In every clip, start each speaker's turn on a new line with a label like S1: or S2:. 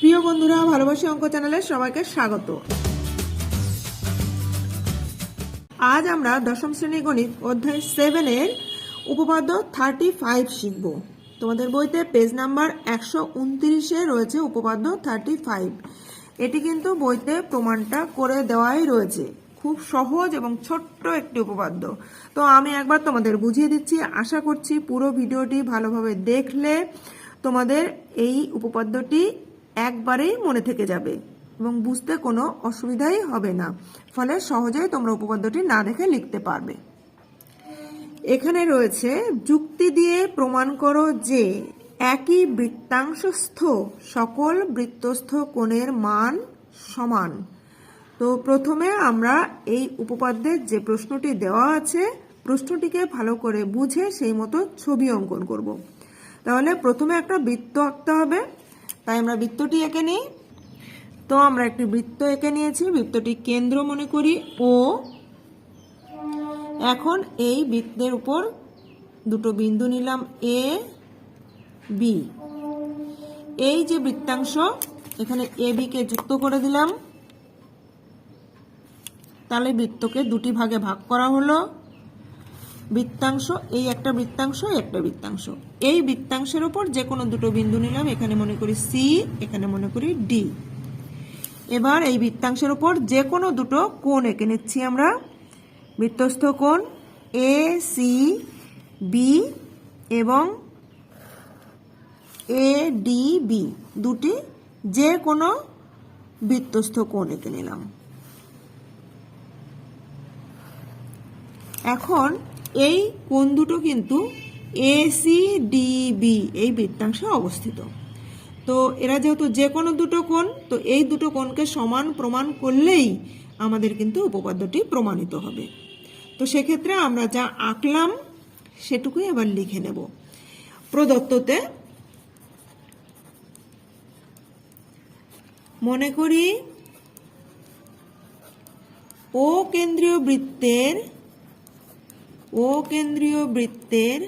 S1: প্রিয় বন্ধুরা, ভালোবাসি অঙ্ক চ্যানেলে সবাইকে স্বাগত। আজ আমরা দশম শ্রেণি গণিত অধ্যায় সেভেনের উপপাদ্য থার্টি ফাইভ শিখব। তোমাদের বইতে পেজ নাম্বার একশো উনত্রিশে রয়েছে উপপাদ্য থার্টি ফাইভ এটি কিন্তু বইতে প্রমাণটা করে দেওয়াই রয়েছে। খুব সহজ এবং ছোট্ট একটি উপপাদ্য। তো আমি একবার তোমাদের বুঝিয়ে দিচ্ছি। আশা করছি পুরো ভিডিওটি ভালোভাবে দেখলে তোমাদের এই উপপাদ্যটি একবারেই মনে থেকে যাবে এবং বুঝতে কোনো অসুবিধাই হবে না। ফলে সহজেই তোমরা উপপাদ্যটি না দেখে লিখতে পারবে। এখানে রয়েছে, যুক্তি দিয়ে প্রমাণ করো যে একই বৃত্তাংশস্থ সকল বৃত্তস্থ কোণের মান সমান। তো প্রথমে আমরা এই উপপাদ্যের যে প্রশ্নটি দেওয়া আছে, প্রশ্নটিকে ভালো করে বুঝে সেই মতো ছবি অঙ্কন করব। তাহলে প্রথমে একটা বৃত্ত আঁকতে হবে। তাই আমরা বৃত্তটি এঁকে নিই। তো আমরা একটি বৃত্ত এঁকে নিয়েছি। বৃত্তটি কেন্দ্র মনে করি ও। এখন এই বৃত্তের উপর দুটো বিন্দু নিলাম এ, বি। এই যে বৃত্তাংশ, এখানে এ বিকে যুক্ত করে দিলাম। তাহলে বৃত্তকে দুটি ভাগে ভাগ করা হলো। বৃত্তাংশ, এই একটা বৃত্তাংশ একটা বৃত্তাংশ। এই বৃত্তাংশের ওপর যে কোনো দুটো বিন্দু নিলাম, এখানে মনে করি সি এখানে মনে করি ডি এবার এই বৃত্তাংশের ওপর যে কোনো দুটো কোণ এঁকে নিচ্ছি আমরা। বৃত্তস্থ কোণ এ সি বি এবং এ ডি বি দুটি যে কোনো বৃত্তস্থ কোণ এঁকে নিলাম। এখন এই কোণ দুটো কিন্তু এ সি ডি এই বৃত্তাংশে অবস্থিত। তো এরা যেহেতু যে কোনো দুটো কোণ, তো এই দুটো কোণকে সমান প্রমাণ করলেই আমাদের কিন্তু উপপাদ্যটি প্রমাণিত হবে। তো সেক্ষেত্রে আমরা যা আঁকলাম, সেটুকুই আবার লিখে নেব। প্রদত্ততে মনে করি, ও কেন্দ্রীয় বৃত্তের ও কেন্দ্রীয় বৃত্তের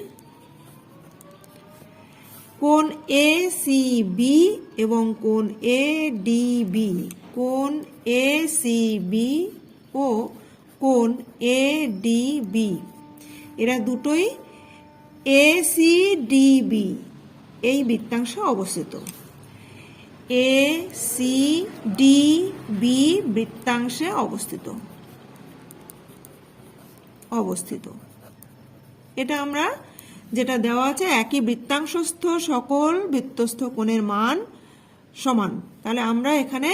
S1: কোন এ সি বি এবং কোন এ ডি বি, কোণ এ সি বি ও কোন এ ডি বি। এরা দুটোই এ সি ডি বি, এই বৃত্তাংশে অবস্থিত। এ সি ডি বি বৃত্তাংশে অবস্থিত। অবস্থিত। এটা আমরা যেটা দেওয়া আছে, একই বৃত্তাংশস্থ সকল বৃত্তস্থ কোণের মান সমান। তাহলে আমরা এখানে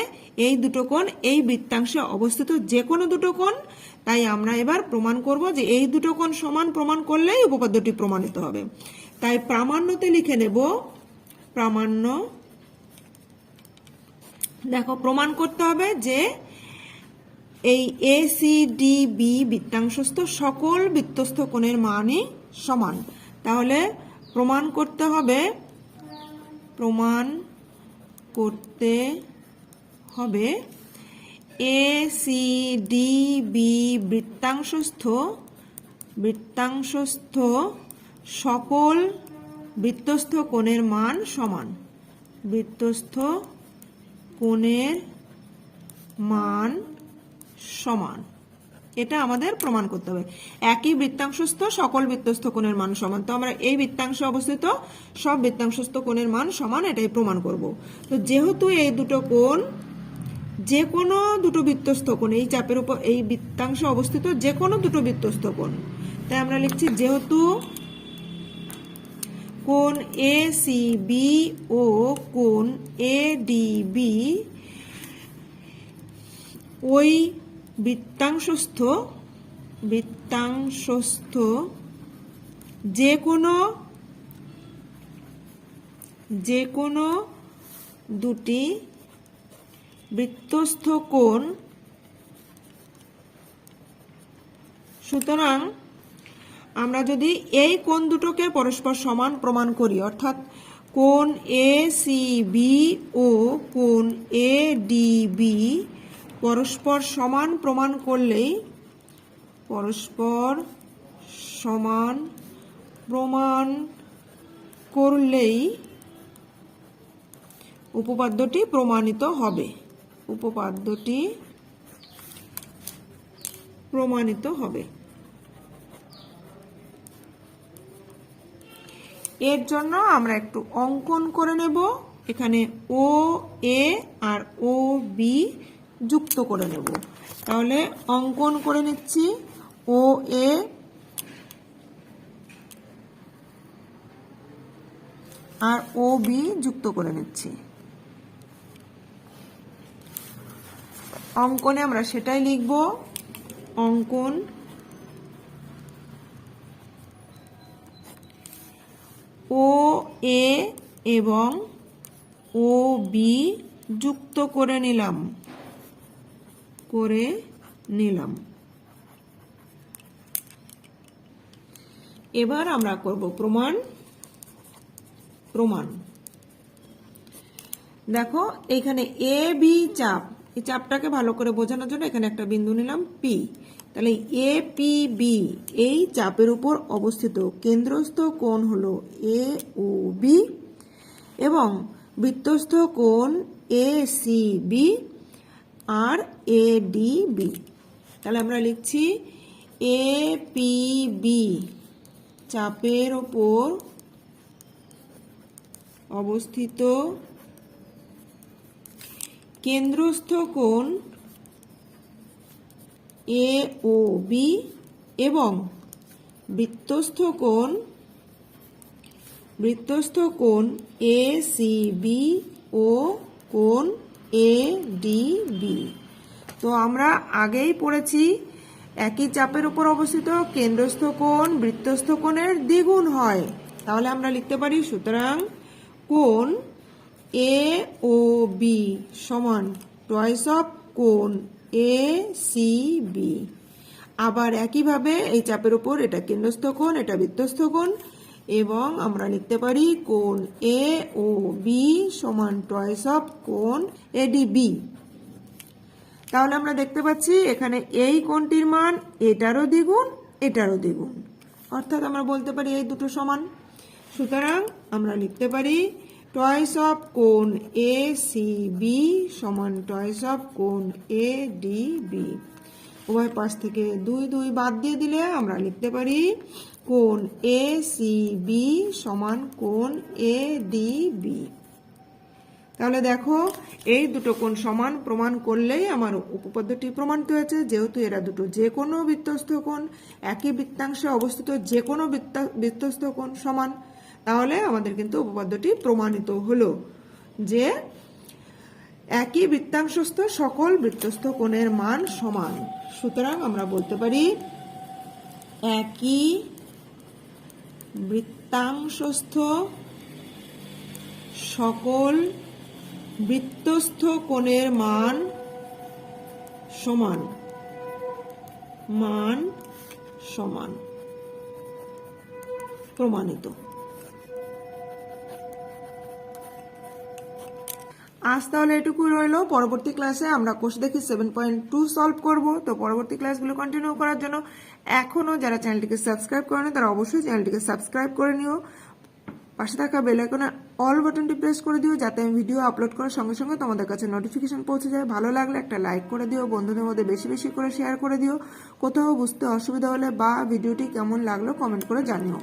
S1: এই দুটো কোণ, এই বৃত্তাংশে অবস্থিত যে কোনো দুটো কোণ, তাই আমরা এবার প্রমাণ করব যে এই দুটো কোণ সমান প্রমাণ করলেই উপপাদ্যটি প্রমাণিত হবে। তাই প্রামাণ্যতে লিখে নেব, প্রামাণ্য, দেখো প্রমাণ করতে হবে যে এই এ সি ডি বি বৃত্তাংশস্থ সকল বৃত্তস্থ কোণের মানই সমান। তাহলে প্রমাণ করতে হবে, প্রমাণ করতে হবে এ সি ডি বি বৃত্তাংশস্থ বৃত্তাংশস্থ সকল বৃত্তস্থ কোণের মান সমান। বৃত্তস্থ কোণের মান সমান। এটা আমাদের প্রমাণ করতে হবে। একই বৃত্তাংশস্থ সকল বৃত্তস্থ কোণের মান সমান। তো আমরা এই বৃত্তাংশে অবস্থিত, সব বৃত্তাংশস্থ কোণের মান সমান, এটাই প্রমাণ করব। তো যেহেতু এই দুটো কোণ যে কোনো দুটো বৃত্তস্থ কোণ, এই চাপের উপর, এই বৃত্তাংশে অবস্থিত যে কোনো দুটো বৃত্তস্থ কোণ, তাই আমরা লিখছি যেহেতু কোণ এ সি বি ও কোণ এ ডি বি ওই বৃত্তাংশস্থ বৃত্তাংশস্থ যে কোনো যে কোনো দুটি বৃত্তস্থ কোণ। সুতরাং আমরা যদি এই কোণ দুটোকে পরস্পর সমান প্রমাণ করি, অর্থাৎ কোণ এ সি বি ও কোণ এ ডি বি পরস্পর সমান প্রমাণ করলেই পরস্পর সমান প্রমাণ করলেই উপপাদ্যটি প্রমাণিত হবে। উপপাদ্যটি প্রমাণিত হবে। এর জন্য আমরা একটু অঙ্কন করে নেব। এখানে ও, এ আর ও, বি যুক্ত করে নেব। তাহলে অঙ্কন করে নিচ্ছি। ও, এ, আর ও, বি যুক্ত করে নিচ্ছি। অঙ্কনে আমরা সেটাই লিখব। অঙ্কন ও, এ এবং ও, বি যুক্ত করে নিলাম। করে নিলাম। এবার আমরা করব প্রমাণ। প্রমাণ। দেখো, এখানে এ বি চাপ। এই চাপটাকে ভালো করে বোঝানোর জন্য এখানে একটা বিন্দু নিলাম পি তাহলে এ পি বি এই চাপের উপর অবস্থিত কেন্দ্রস্থ কোণ হলো এ ও বি এবং বৃত্তস্থ কোণ এ সি বি আর এ ডি বি তাহলে আমরা লিখছি এ পি বি চাপের ওপর অবস্থিত কেন্দ্রস্থ কোণ এ ও বি এবং বৃত্তস্থ কোণ বৃত্তস্থ কোণ এ সি বি ও কোণ এ ডি বি তো আমরা আগেই পড়েছি, একই চাপের উপর অবস্থিত কেন্দ্রস্থ কোণ, বৃত্তস্থ কোণের দ্বিগুণ হয়। তাহলে আমরা লিখতে পারি সুতরাং কোণ এ ও বি সমান টয়েস অফ কোণ এ সি বি আবার একইভাবে এই চাপের উপর এটা কেন্দ্রস্থ কোণ, এটা বৃত্তস্থ কোণ এবং আমরা লিখতে পারি কোন এ ও বি সমান টয়েস অফ কোণ এডিবি তাহলে আমরা দেখতে পাচ্ছি এখানে এই কোনটির মান এটারও দ্বিগুণ এটারও দ্বিগুণ। অর্থাৎ আমরা বলতে পারি এই দুটো সমান। সুতরাং আমরা লিখতে পারি টয়েস অফ কোন এ সি বি সমান টয়েস অফ কোন এ ডি বি উভয় পাশ থেকে দুই দুই বাদ দিয়ে দিলে আমরা লিখতে পারি কোণ এ সি বি সমান কোণ এ ডি বি। তাহলে দেখো, এই দুটো কোণ সমান প্রমাণ করলেই আমার উপপাদ্যটি প্রমাণিত হয়েছে। যেহেতু এরা দুটো যে কোনো বৃত্তস্থ কোণ, একই বৃত্তাংশে অবস্থিত যে কোনো বৃত্তা- বৃত্তস্থ কোণ সমান, তাহলে আমাদের কিন্তু উপপাদ্যটি প্রমাণিত হলো যে একই বৃত্তাংশস্থ সকল বৃত্তস্থ কোণের মান সমান। সুতরাং আমরা বলতে পারি, একই বৃত্তাংশস্থ সকল বৃত্তস্থ কোণের মান সমান। মান সমান। প্রমাণিত। আজ তাহলে এটুকু রইল। পরবর্তী ক্লাসে আমরা কোর্স দেখি সেভেন পয়েন্ট টু সলভ করব। তো পরবর্তী ক্লাসগুলো কন্টিনিউ করার জন্য এখনও যারা চ্যানেলটিকে সাবস্ক্রাইব করেনি, তারা অবশ্যই চ্যানেলটিকে সাবস্ক্রাইব করে নিও। পাশে থাকা বেল আইকনে অল বাটনটি প্রেস করে দিও, যাতে আমি ভিডিও আপলোড করার সঙ্গে সঙ্গে তোমাদের কাছে নোটিফিকেশন পৌঁছে যায়। ভালো লাগলে একটা লাইক করে দিও, বন্ধুদের মধ্যে বেশি বেশি করে শেয়ার করে দিও। কোথাও বুঝতে অসুবিধা হলে বা ভিডিওটি কেমন লাগল কমেন্ট করে জানিও।